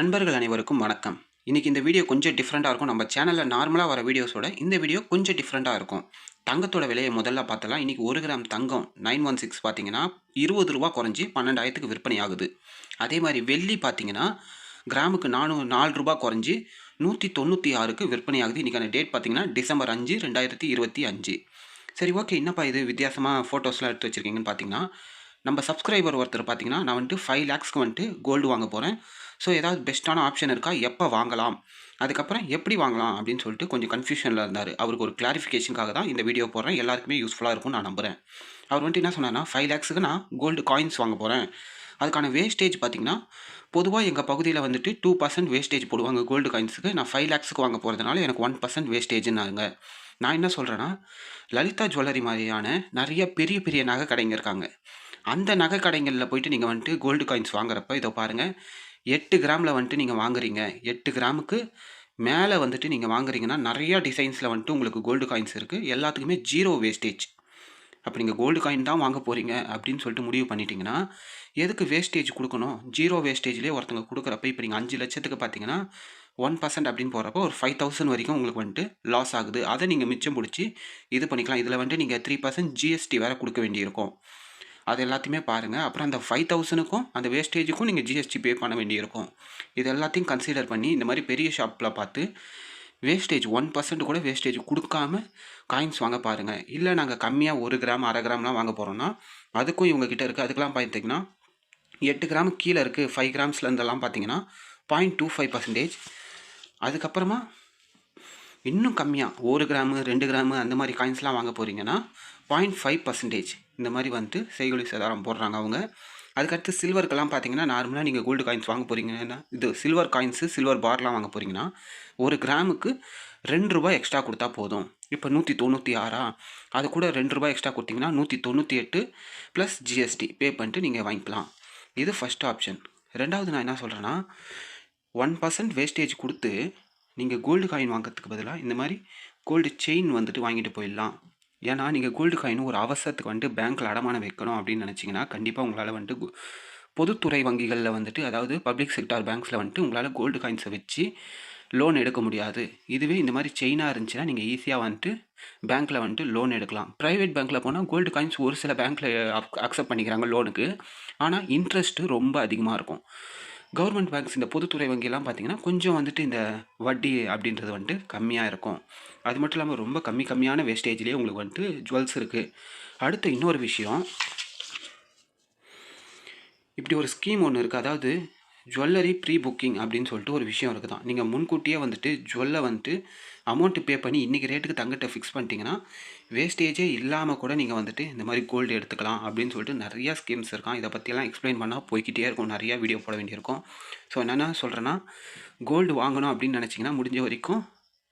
நண்பர்கள் அனைவருக்கும் வணக்கம். இன்றைக்கி இந்த வீடியோ கொஞ்சம் டிஃப்ரெண்ட்டாக இருக்கும். நம்ம சேனலில் நார்மலாக வர வீடியோஸோட இந்த வீடியோ கொஞ்சம் டிஃப்ரெண்ட்டாக இருக்கும். தங்கத்தோட விலையை முதல்ல பார்த்தலாம் இன்றைக்கி ஒரு கிராம் தங்கம் நைன் ஒன் சிக்ஸ் பார்த்தீங்கன்னா இருபது ரூபா குறைஞ்சி பன்னெண்டாயிரத்துக்கு விற்பனை ஆகுது. அதே மாதிரி வெள்ளி பார்த்தீங்கன்னா கிராமுக்கு நானூ நாலு ரூபா குறைஞ்சி நூற்றி தொண்ணூற்றி ஆறுக்கு விற்பனை ஆகுது. இன்றைக்கான டேட் பார்த்தீங்கன்னா டிசம்பர் அஞ்சு ரெண்டாயிரத்தி இருபத்தி அஞ்சு. சரி ஓகே என்னப்பா இது வித்தியாசமாக ஃபோட்டோஸ்லாம் எடுத்து வச்சுருக்கீங்கன்னு பார்த்தீங்கன்னா நம்ம சப்ஸ்கிரைபர் ஒருத்தர் பார்த்தீங்கன்னா நான் வந்துட்டு ஃபைவ் லேக்ஸ்க்கு வந்துட்டு கோல்டு வாங்க போகிறேன் ஸோ ஏதாவது பெஸ்ட்டான ஆப்ஷன் இருக்கா? எப்போ வாங்கலாம்? அதுக்கப்புறம் எப்படி வாங்கலாம்? அப்படின்னு சொல்லிட்டு கொஞ்சம் கன்ஃபியூஷனில் இருந்தார். அவருக்கு ஒரு கிளாரிஃபிகேஷனுக்காக தான் இந்த வீடியோ போடுறேன். எல்லாருக்குமே யூஸ்ஃபுல்லாக இருக்கும்னு நான் நம்புகிறேன் அவர் வந்துட்டு என்ன சொன்னார்னா ஃபைவ் லேக்ஸுக்கு நான் கோல்டு காயின்ஸ் வாங்க போகிறேன் அதுக்கான வேஸ்டேஜ் பார்த்தீங்கன்னா பொதுவாக எங்கள் பகுதியில் வந்துட்டு டூ பர்சன்ட் வேஸ்டேஜ் போடுவாங்க கோல்டு காயின்ஸுக்கு நான் ஃபைவ் லேக்ஸுக்கு வாங்க போகிறதுனால எனக்கு ஒன் பர்சன்ட் வேஸ்டேஜ்னாருங்க நான் என்ன சொல்கிறேன்னா லலிதா ஜுவல்லரி மாதிரியான நிறைய பெரிய பெரிய நகை கடைங்க இருக்காங்க. அந்த நகை கடைகளில் போயிட்டு நீங்கள் வந்துட்டு கோல்டு காயின்ஸ் வாங்குறப்ப இதோ பாருங்கள் எட்டு கிராமில் வந்துட்டு நீங்கள் வாங்குறீங்க. எட்டு கிராமுக்கு மேலே வந்துட்டு நீங்கள் வாங்குறீங்கன்னா நிறையா டிசைன்ஸில் வந்துட்டு உங்களுக்கு கோல்டு காயின்ஸ் இருக்குது எல்லாத்துக்குமே ஜீரோ வேஸ்டேஜ் அப்போ நீங்கள் கோல்டு காயின் தான் வாங்க போகிறீங்க அப்படின்னு சொல்லிட்டு முடிவு பண்ணிட்டீங்கன்னா எதுக்கு வேஸ்டேஜ் கொடுக்கணும்? ஜீரோ வேஸ்டேஜ்லேயே ஒருத்தங்க கொடுக்குறப்ப இப்போ நீங்கள் அஞ்சு லட்சத்துக்கு பார்த்தீங்கன்னா ஒன் பர்சன்ட் அப்படின்னு போகிறப்போ ஒரு ஃபைவ் தௌசண்ட் வரைக்கும் உங்களுக்கு வந்துட்டு லாஸ் ஆகுது. அதை நீங்கள் மிச்சம் பிடிச்சி இது பண்ணிக்கலாம். இதில் வந்துட்டு நீங்கள் த்ரீ பர்சன்ட் ஜிஎஸ்டி வேறு கொடுக்க வேண்டியிருக்கும். அது எல்லாத்தையுமே பாருங்கள் அப்புறம் அந்த ஃபைவ் தௌசண்ட்க்கும் அந்த வேஸ்டேஜுக்கும் நீங்கள் ஜிஎஸ்டி பே பண்ண வேண்டியிருக்கும். இது எல்லாத்தையும் கன்சிடர் பண்ணி இந்த மாதிரி பெரிய ஷாப்பில் பார்த்து வேஸ்டேஜ் ஒன் பர்சன்ட் கூட வேஸ்டேஜ் கொடுக்காம காயின்ஸ் வாங்க பாருங்கள் இல்லை நாங்கள் கம்மியாக ஒரு கிராம் அரை கிராம்லாம் வாங்க போகிறோன்னா அதுக்கும் இவங்கக்கிட்ட இருக்குது அதுக்கெலாம் பார்த்தீங்கன்னா எட்டு கிராம் கீழே இருக்குது ஃபைவ் கிராம்ஸ்லேருந்தெல்லாம் பார்த்தீங்கன்னா பாயிண்ட் டூ ஃபைவ் பர்சன்டேஜ் அதுக்கப்புறமா இன்னும் கம்மியாக ஒரு கிராமு ரெண்டு கிராமு அந்த மாதிரி காயின்ஸ்லாம் வாங்க போகிறீங்கன்னா பாயிண்ட் ஃபைவ் பர்சன்டேஜ் இந்த மாதிரி வந்துட்டு செய்கொலி சேதாரம் போடுறாங்க அவங்க. அதுக்கடுத்து சில்வருக்கெல்லாம் பார்த்தீங்கன்னா நார்மலாக நீங்கள் கோல்டு காயின்ஸ் வாங்க போகிறீங்கன்னா இது சில்வர் காயின்ஸு சில்வர் பார்லாம் வாங்க போகிறீங்கன்னா ஒரு கிராமுக்கு ரெண்டு ரூபாய் எக்ஸ்ட்ரா கொடுத்தா போதும். இப்போ நூற்றி தொண்ணூற்றி ஆறா? அது கூட ரெண்டு ரூபாய் எக்ஸ்ட்ரா கொடுத்தீங்கன்னா நூற்றி தொண்ணூற்றி எட்டு ப்ளஸ் ஜிஎஸ்டி பே பண்ணிட்டு நீங்கள் வாங்கிக்கலாம். இது ஃபஸ்ட் ஆப்ஷன் ரெண்டாவது நான் என்ன சொல்கிறேன்னா ஒன் பர்சன்ட் வேஸ்டேஜ் கொடுத்து நீங்கள் கோல்டு காயின் வாங்கிறதுக்கு பதிலாக இந்த மாதிரி கோல்டு செயின் வந்துட்டு வாங்கிட்டு போயிடலாம். ஏன்னா நீங்கள் கோல்டு காயின் ஒரு அவசரத்துக்கு வந்துட்டு பேங்க்கில் அடமானம் வைக்கணும் அப்படின்னு நினச்சிங்கன்னா கண்டிப்பாக உங்களால் வந்துட்டு பொதுத்துறை வங்கிகளில் வந்துட்டு அதாவது பப்ளிக் செக்டார் பேங்க்ஸில் வந்துட்டு உங்களால் கோல்டு காயின்ஸை வச்சு லோன் எடுக்க முடியாது. இதுவே இந்த மாதிரி செயினாக இருந்துச்சுன்னா நீங்கள் ஈஸியாக வந்துட்டு பேங்க்கில் வந்துட்டு லோன் எடுக்கலாம். ப்ரைவேட் பேங்க்கில் போனால் கோல்டு காயின்ஸ் ஒரு சில பேங்க்கில் அக்செப்ட் பண்ணிக்கிறாங்க லோனுக்கு ஆனால் இன்ட்ரெஸ்ட்டு ரொம்ப அதிகமாக இருக்கும். கவர்மெண்ட் பேங்க்ஸ் இந்த பொதுத்துறை வங்கியெல்லாம் பார்த்திங்கன்னா கொஞ்சம் வந்துட்டு இந்த வட்டி அப்படின்றது வந்துட்டு கம்மியாக இருக்கும். அது மட்டும் இல்லாமல் ரொம்ப கம்மி கம்மியான வேஸ்டேஜ்லேயே உங்களுக்கு வந்துட்டு ஜுவல்ஸ் இருக்குது அடுத்த இன்னொரு விஷயம். இப்படி ஒரு ஸ்கீம் ஒன்று இருக்குது அதாவது ஜுவல்லரி ப்ரீ புக்கிங் அப்படின்னு சொல்லிட்டு ஒரு விஷயம் இருக்குது தான் நீங்கள் முன்கூட்டியே வந்துட்டு ஜுவல்லை வந்துட்டு அமௌண்ட்டு பே பண்ணி இன்றைக்கி ரேட்டுக்கு தங்கிட்ட ஃபிக்ஸ் பண்ணிட்டீங்கன்னா வேஸ்டேஜே இல்லாமல் கூட நீங்கள் வந்துட்டு இந்த மாதிரி கோல்டு எடுத்துக்கலாம் அப்படின்னு சொல்லிட்டு நிறையா ஸ்கீம்ஸ் இருக்கான். இதை பற்றியெல்லாம் எக்ஸ்பிளைன் பண்ணால் போய்கிட்டே இருக்கும். நிறையா வீடியோ போட வேண்டியிருக்கும். ஸோ என்னென்ன சொல்கிறேன்னா கோல்டு வாங்கணும் அப்படின்னு நினச்சிங்கன்னா முடிஞ்ச வரைக்கும்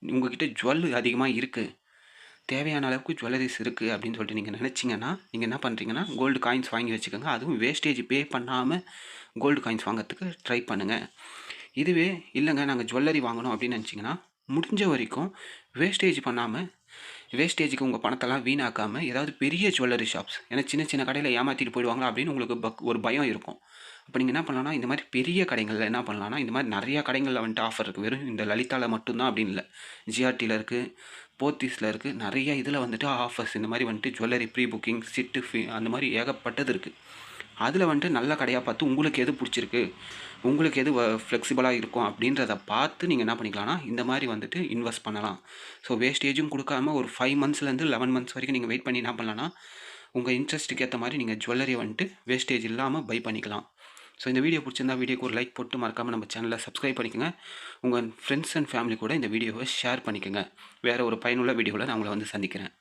உங்கள்கிட்ட ஜுவல் அதிகமாக இருக்குது தேவையான அளவுக்கு ஜுவல்லரிஸ் இருக்குது அப்படின்னு சொல்லிட்டு நீங்கள் நினச்சிங்கன்னா நீங்கள் என்ன பண்ணுறீங்கன்னா கோல்டு காயின்ஸ் வாங்கி வச்சுக்கோங்க. அதுவும் வேஸ்டேஜ் பே பண்ணாமல் கோல்டு காயின்ஸ் வாங்கிறதுக்கு ட்ரை பண்ணுங்கள் இதுவே இல்லைங்க நாங்கள் ஜுவல்லரி வாங்கணும் அப்படின்னு நினச்சிங்கன்னா முடிஞ்ச வரைக்கும் வேஸ்டேஜ் பண்ணாமல் வேஸ்டேஜுக்கு உங்கள் பணத்தெல்லாம் வீணாக்காமல் ஏதாவது பெரிய ஜுவல்லரி ஷாப்ஸ் ஏன்னா சின்ன சின்ன கடையில் ஏமாற்றிட்டு போயிடுவாங்களா அப்படின்னு உங்களுக்கு பக் ஒரு பயம் இருக்கும். அப்போ நீங்கள் என்ன பண்ணலாம்னா இந்த மாதிரி பெரிய கடைகளில் என்ன பண்ணலாம்னா இந்த மாதிரி நிறையா கடைகளில் வந்துட்டு ஆஃபர் இருக்குது வெறும் இந்த லலிதாவில் மட்டும்தான் அப்படின்னு இல்லை. ஜிஆர்டியில் இருக்குது போத்தீஸில் இருக்குது நிறைய இதில் வந்துட்டு ஆஃபர்ஸ் இந்த மாதிரி வந்துட்டு jewellery pre booking chit fee அந்த மாதிரி ஏகப்பட்டது இருக்குது அதில் வந்துட்டு நல்ல கடையாக பார்த்து உங்களுக்கு எது பிடிச்சிருக்கு உங்களுக்கு எது ஃப்ளெக்சிபிளாக இருக்கும் அப்படின்றத பார்த்து நீங்கள் என்ன பண்ணிக்கலாம்னா இந்த மாதிரி வந்துட்டு இன்வெஸ்ட் பண்ணலாம். ஸோ வேஸ்டேஜும் கொடுக்காம ஒரு ஃபைவ் மந்த்ஸ்லேருந்து லெவன் மந்த்ஸ் வரைக்கும் நீங்கள் வெயிட் பண்ணி என்ன பண்ணலாம்னா உங்கள் இன்ட்ரெஸ்ட்டுக்கு ஏற்ற மாதிரி நீங்கள் ஜுவல்லரியை வந்துட்டு வேஸ்டேஜ் இல்லாமல் பை பண்ணிக்கலாம். ஸோ இந்த வீடியோ பிடிச்சிருந்தா வீடியோக்கு ஒரு லைக் போட்டு மறக்காமல் நம்ம சேனலை சப்ஸ்கிரைப் பண்ணிக்கோங்க. உங்கள் ஃப்ரெண்ட்ஸ் அண்ட் ஃபேமிலி கூட இந்த வீடியோவை ஷேர் பண்ணிக்கோங்க. வேறு ஒரு பயனுள்ள வீடியோவில் நான் உங்களை வந்து சந்திக்கிறேன்.